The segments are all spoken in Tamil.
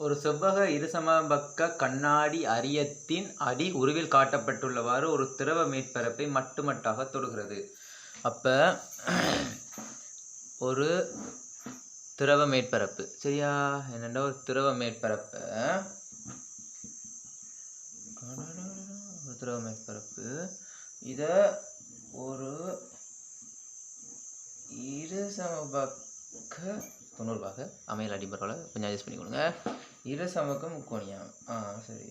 ஒரு செவ்வக இருசமபக்க கண்ணாடி அரியத்தின் அடி உருவில் காட்டப்பட்டுள்ளவாறு ஒரு திரவ மேற்பரப்பை மட்டுமட்டாக தொடுகிறது. அப்போ ஒரு திரவ மேற்பரப்பு. சரியா? என்னென்னா ஒரு திரவ மேற்பரப்பை? ஒரு திரவ மேற்பரப்பு. இதை ஒரு இருசமபக்க தொண்ணூறுபாக அமையல் அடிப்படையில் கொஞ்சம் அட்ஜஸ்ட் பண்ணி கொடுங்க இரு சமபக்க முக்கோணியாம். ஆ சரி.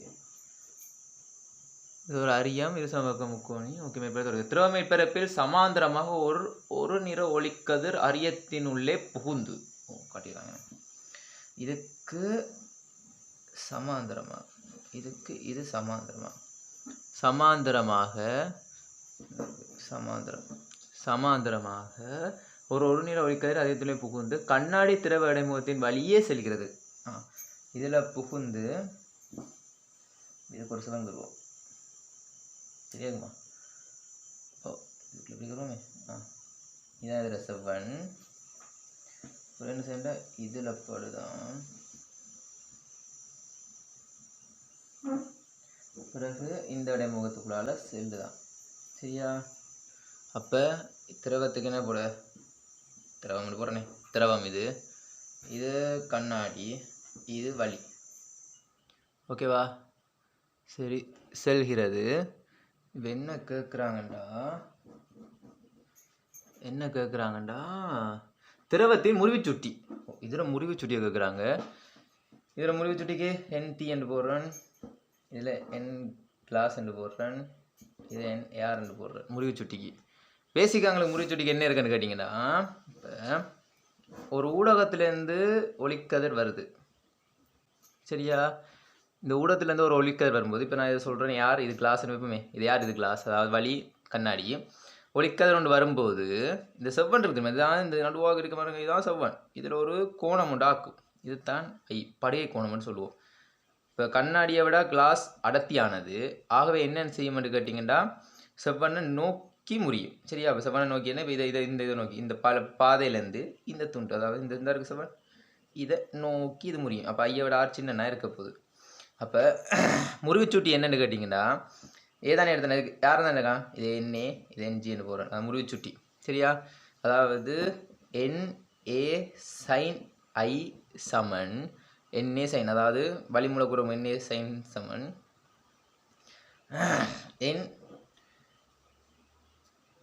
இது ஒரு அரியம் இரு சமபக்க முக்கோணி. ஓகே மேற்பரப்பு திரவ மேற்பரப்பில் சமாந்தரமாக ஒரு ஒரு நிற ஒளிக்கதிர் அரியத்தினுள்ளே புகுந்து. ஓ காட்டிடுறாங்க இதுக்கு சமாந்தரமாக இதுக்கு இது சமாந்தரமாக சமாந்தரமாக சமாந்தரம் சமாந்தரமாக ஒரு ஒரு நிற ஒளிக்கதிர் அதயத்திலே புகுந்து கண்ணாடி திரவ இடைமுகத்தின் வழியே செல்கிறது. ஆ இதில் புகுந்து இதுக்கு ஒரு சிலங்குருவோம் தெரியாதுமா ஓ இதுக்கு எப்படி வருவோமே ஆ. இதான் இதில் செவ்வன் ஒரு என்ன செய்யண்டா இதில் படுதான். பிறகு இந்த இடைமுகத்துக்குள்ளால செல்லுதான். சரியா? அப்போ திரவத்துக்கு என்ன போட? திரவம் போடுறேனே திரவம் இது. இது கண்ணாடி. இது வலி. ஓகேவா? சரி செல்கிறது. இப்போ என்ன கேட்குறாங்கண்டா என்ன கேட்குறாங்கண்டா திரவத்தின் முறிவுச்சுட்டி. இதில் முறிவுச்சுட்டியை கேட்குறாங்க இதில் முறிவுச்சுட்டிக்கு என் டி என்று போடுறேன். இதில் என் கிளாஸ் என்று போடுறேன். இது என் ஏஆர் என்று போடுறேன். முறிவுச்சுட்டிக்கு. பேசிக்காக எங்களுக்கு முறிவுச்சுட்டிக்கு என்ன இருக்குன்னு கேட்டிங்கன்னா இப்போ ஒரு ஊடகத்துலேருந்து ஒளிக்கதிர் வருது. சரியா? இந்த ஊடகத்துலேருந்து ஒரு ஒளிக்கதிர் வரும்போது இப்போ நான் இதை சொல்கிறேன் யார்? இது கிளாஸ்னு வைப்போமே. இது யார்? இது கிளாஸ் அதாவது வழி கண்ணாடி. ஒளிக்கதிர் ஒன்று வரும்போது இந்த செவ்வன் இருக்குது இதுதான் இந்த நடுவாக இருக்க மாதிரி இதுதான் செவ்வன். இதில் ஒரு கோணம் உண்டாக்கும் இதுதான் ஐ படையை கோணம்னு சொல்லுவோம். இப்போ கண்ணாடியை விட கிளாஸ் அடர்த்தியானது. ஆகவே என்னென்னு செய்யும்னு கேட்டிங்கன்னா செவ்வனை நோக்கி முறியும். சரியா? இப்போ செவ்வனை நோக்கி என்ன இப்போ இதை இதை இந்த இதை நோக்கி இந்த பல பாதையிலேருந்து இந்த துண்டு அதாவது இந்த இந்த இருக்கு செவ்வன் இதை நோக்கி இது முறியும். அப்போ ஐயோட விட ஆறு இருக்க போகுது. அப்போ முறிவுச்சூட்டி என்னென்னு கேட்டிங்கன்னா ஏதானே எடுத்தேன் யார் தான் இருக்கான் இது என்ஏ இது என்ஜின்னு போகிறேன் அது சரியா? அதாவது என் ஏ சைன் ஐ சமன். என்ஏ சைன் அதாவது வழிமூலக்குறம் என்ஏ சைன் சமன். என்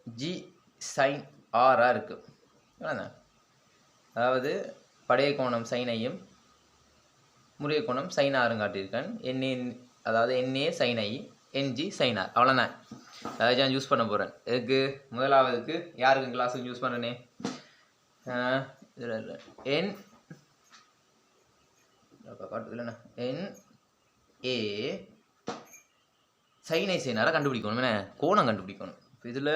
ஜி சைன் ஆராக இருக்குது அவ்வளோதான் அதாவது படைய கோணம் சைனையும் முறிய கோணம் சைனாரும் காட்டியிருக்கேன். என்ஏ அதாவது என்ஏ சைனை என்ஜி சைனார் அவ்வளோதான் அதாவது நான் யூஸ் பண்ண போகிறேன் இதுக்கு முதலாவதுக்கு யாருக்கு கிளாஸுக்கு யூஸ் பண்ணனே இதில் என் காட்டுதுலண்ணா என் ஏ சைனை சைனாரை கண்டுபிடிக்கணும். என்ன? கோணம் கண்டுபிடிக்கணும். இப்போ இதில்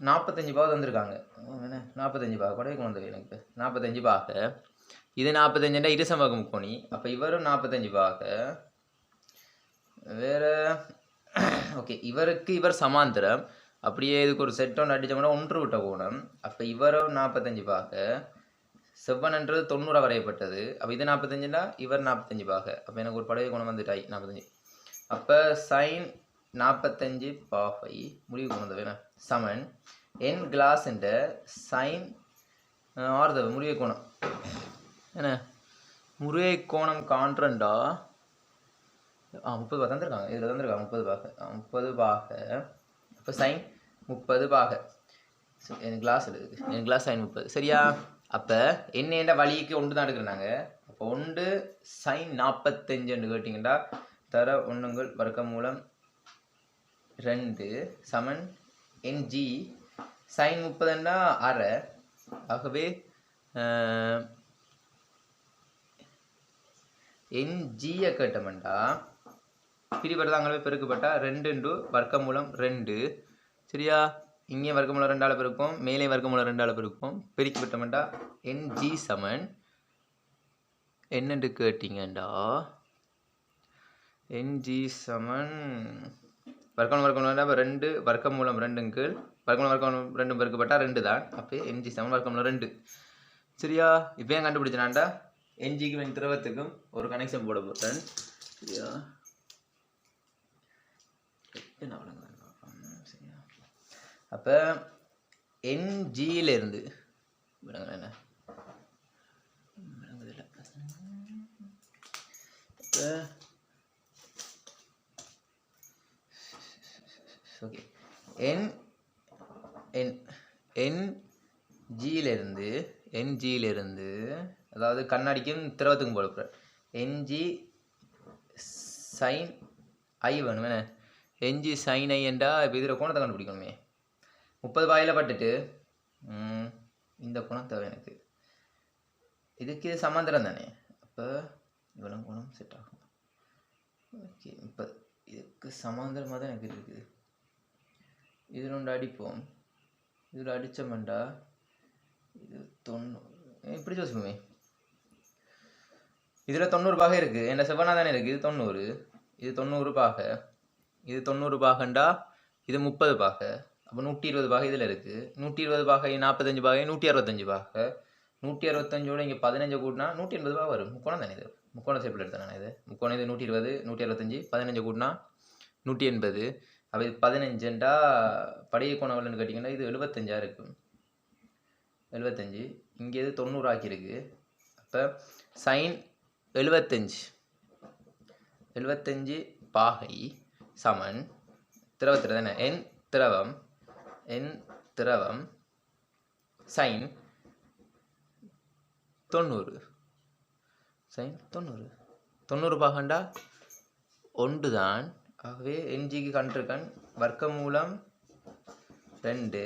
நாற்பத்தஞ்சு பாவை தந்திருக்காங்க. என்ன? நாற்பத்தஞ்சு பாவை. கூட கொண்டு எனக்கு. இப்போ நாற்பத்தஞ்சு பாக இது நாற்பத்தஞ்சுண்டா இருசமக முக்கோணி அப்போ இவரும் நாற்பத்தஞ்சு பாக வேற ஓகே இவருக்கு இவர் சமாந்திரம். அப்படியே இதுக்கு ஒரு செட் ஒன்று அடித்தோம்னா ஒன்று விட்ட கோணம். அப்போ இவரும் நாற்பத்தஞ்சு பாக செவ்வன்ன்றது தொண்ணூறாக வரையப்பட்டது. அப்போ இது நாற்பத்தஞ்சுனா இவர் நாற்பத்தஞ்சு பாக அப்போ எனக்கு ஒரு படகு குணம் வந்துட்டாய். நாற்பத்தஞ்சு அப்போ சைன் நாற்பத்தஞ்சு பாஃபை முடிவு கொண்டு வேணும் சமன் என் கிளாஸ்ன்ற சைன் ஆறுதவ முறிய கோணம். என்ன? முறிய கோணம் காண்றண்டா? ஆ முப்பது பாக தந்திருக்காங்க. இதில் தந்திருக்காங்க முப்பது பாக. முப்பது பாக. இப்போ சைன் முப்பது பாக. என் கிளாஸ் எடுக்குது என் கிளாஸ் சைன் முப்பது. சரியா? அப்போ என்ன என்னென்ன வழிக்கு ஒன்று தான் எடுக்கிறாங்க அப்போ ஒன்று சைன் நாற்பத்தஞ்சுன்னு கேட்டிங்கன்னா தர ஒன்றுங்கள் வர்க்க மூலம் ரெண்டு சமன் என்ஜி சைன் முப்பதுன்னா அரை ஆகவே என்ஜியை கேட்டோம்டா. பிரிபடுதாங்களே பெருக்கப்பட்டா ரெண்டு இன்டு வர்க்கமூலம் ரெண்டு. சரியா? இங்கே வர்க்கமூலம் ரெண்டால் பெருக்கும் மேலே வர்க்கமூலம் ரெண்டால் பெருக்கும் பெருக்கிவிட்டோம்டா என்ஜி சமன். என்னென்று கேட்டிங்கண்டா என்ஜி சமன். வர்க்கமூலம் வர்க்கமூலம் அப்போ ரெண்டு வர்க்கமூலம் ரெண்டுங்க கீழ் வர்க்கமூலம் வர்க்கமூலம் ரெண்டும் பெருக்கப்பட்டா ரெண்டு தான் அப்போ எம்ஜி செவன் வர்க்கமூலம் ரெண்டு. சரியா? இப்போ ஏன் கண்டுபிடிச்சனாண்டா? எம்ஜிக்கும் என் திரவத்துக்கும் ஒரு கனெக்ஷன் போட போகிறேன் சரியா? சரியா? அப்போ என்ஜியிலேருந்து என்ன? இப்போ அப்போ ஓகே என் என் என் ஜியிலிருந்து என்ஜியிலிருந்து அதாவது கண்ணாடிக்கும் திரவத்துக்கும் போல போகிறேன் என்ஜி சைன் ஐ வேணும் என்ன? என்ஜி சைன் ஐ என்றா இப்போ இதில் கோணத்தை கண்டுபிடிக்கணுமே. முப்பது பாயில் பட்டுட்டு இந்த குணம் தேவை எனக்கு. இதுக்கு இது சமாந்தரம் தானே? அப்போ இவ்வளோ குணம் செட் ஆகும். ஓகே இப்போ இதுக்கு சமாந்தரமாக தான் எனக்கு இருக்குது. இதில் ரெண்டு அடிப்போம். இதில் அடித்தோம்டா இது தொண்ணூறு இப்படி யோசிப்போமே. இதில் தொண்ணூறு பாகை இருக்குது என்ன செவ்வனா தானே இருக்குது இது தொண்ணூறு. இது தொண்ணூறு பாகை. இது தொண்ணூறு பாகண்டா. இது முப்பது பாகை. அப்போ நூற்றி இருபது பாகை இதில் இருக்குது நூற்றி இருபது பாகை நாற்பத்தஞ்சு பாகை நூற்றி அறுபத்தஞ்சு பாகை. நூற்றி அறுபத்தஞ்சோட இங்கே பதினஞ்சு கூட்டினா நூற்றி எண்பது பாகை வரும். முக்கோணம் தானே இது? முக்கோண சேப்பில் எடுத்தேன் நான் இது. முக்கோணம் இது நூற்றி இருபது நூற்றி அறுபத்தஞ்சு பதினஞ்சு கூட்டினா நூற்றி எண்பது அப்போ இது பதினஞ்சுண்டா பழைய கோணவலன்னு கேட்டிங்கன்னா இது எழுபத்தஞ்சா இருக்கும் எழுபத்தஞ்சு இங்கே இது தொண்ணூறு ஆக்கியிருக்கு. அப்போ சைன் எழுபத்தஞ்சு எழுபத்தஞ்சு பாகை சமன். திரவத்தில் தானே? என் திரவம். என் திரவம். சைன் தொண்ணூறு. சைன் தொண்ணூறு. தொண்ணூறு பாகண்டா? ஒன்று தான் ஆகவே என்ஜிக்கு கண்டிருக்கன். வர்க்கமூலம் ரெண்டு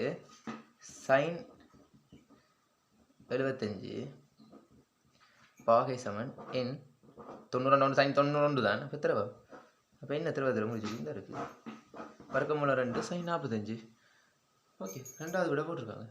சைன் எழுபத்தஞ்சு பாகை சமன் என் தொண்ணூறு ஒன்று சைன் தொண்ணூறு ரெண்டு தான் இப்போ திரவம் அப்போ என்ன திரவத்தில் முடிச்சு தான் இருக்குது வர்க்கமூலம் ரெண்டு சைன் நாற்பத்தஞ்சு. ஓகே ரெண்டாவது விட போட்டிருக்காங்க.